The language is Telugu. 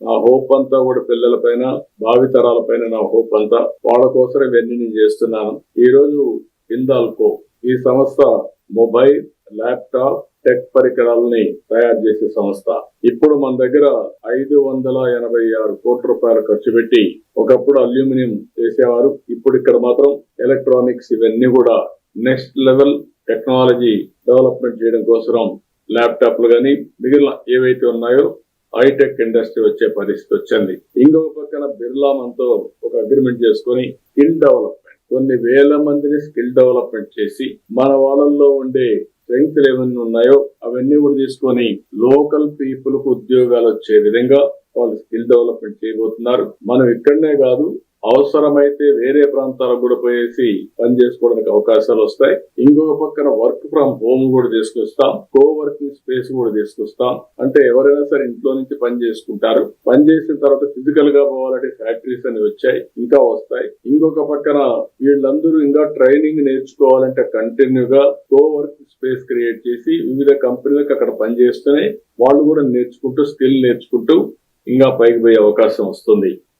నా హోప్ అంతా కూడా పిల్లల పైన భావితరాల పైన నా హోప్ అంతా. వాళ్ళ కోసం ఇవన్నీ నేను చేస్తున్నాను. ఈ రోజు హిందాల్కో ఈ సంస్థ మొబైల్ ల్యాప్టాప్ టెక్ పరికరాలని తయారు చేసే సంస్థ. ఇప్పుడు మన దగ్గర ఐదు వందల ఎనభై ఆరు కోట్ల రూపాయలు ఖర్చు పెట్టి ఒకప్పుడు అల్యూమినియం చేసేవారు ఇప్పుడు ఇక్కడ మాత్రం ఎలక్ట్రానిక్స్ ఇవన్నీ కూడా నెక్స్ట్ లెవెల్ టెక్నాలజీ డెవలప్మెంట్ చేయడం కోసం ల్యాప్టాప్లు కానీ మిగిలిన ఏవైతే ఉన్నాయో హైటెక్ ఇండస్ట్రీ వచ్చే పరిస్థితి వచ్చింది. ఇంకొక పక్కన బిర్లా మనతో ఒక అగ్రిమెంట్ చేసుకొని స్కిల్ డెవలప్మెంట్ కొన్ని వేల మందిని స్కిల్ డెవలప్మెంట్ చేసి మన వాళ్ళల్లో ఉండే స్ట్రెంగ్త్ ఏమన్నీ ఉన్నాయో అవన్నీ కూడా తీసుకొని లోకల్ పీపుల్కు ఉద్యోగాలు వచ్చే విధంగా వాళ్ళు స్కిల్ డెవలప్మెంట్ చేయబోతున్నారు. మనం ఇక్కడనే కాదు అవసరమైతే వేరే ప్రాంతాలకు కూడా పోయేసి పని చేసుకోవడానికి అవకాశాలు వస్తాయి. ఇంకొక పక్కన వర్క్ ఫ్రమ్ హోమ్ కూడా తీసుకొస్తాం. కో వర్కింగ్ స్పేస్ కూడా తీసుకొస్తాం. అంటే ఎవరైనా సరే ఇంట్లో నుంచి పని చేసుకుంటారు. పని చేసిన తర్వాత ఫిజికల్గా పోవాలంటే ఫ్యాక్టరీస్ అని వచ్చాయి. ఇంకా వస్తాయి. ఇంకొక పక్కన వీళ్ళందరూ ఇంకా ట్రైనింగ్ నేర్చుకోవాలంటే కంటిన్యూగా కో వర్కింగ్ స్పేస్ క్రియేట్ చేసి వివిధ కంపెనీలకు అక్కడ పనిచేస్తూనే వాళ్ళు కూడా నేర్చుకుంటూ స్కిల్ నేర్చుకుంటూ ఇంకా పైకి పోయే అవకాశం వస్తుంది.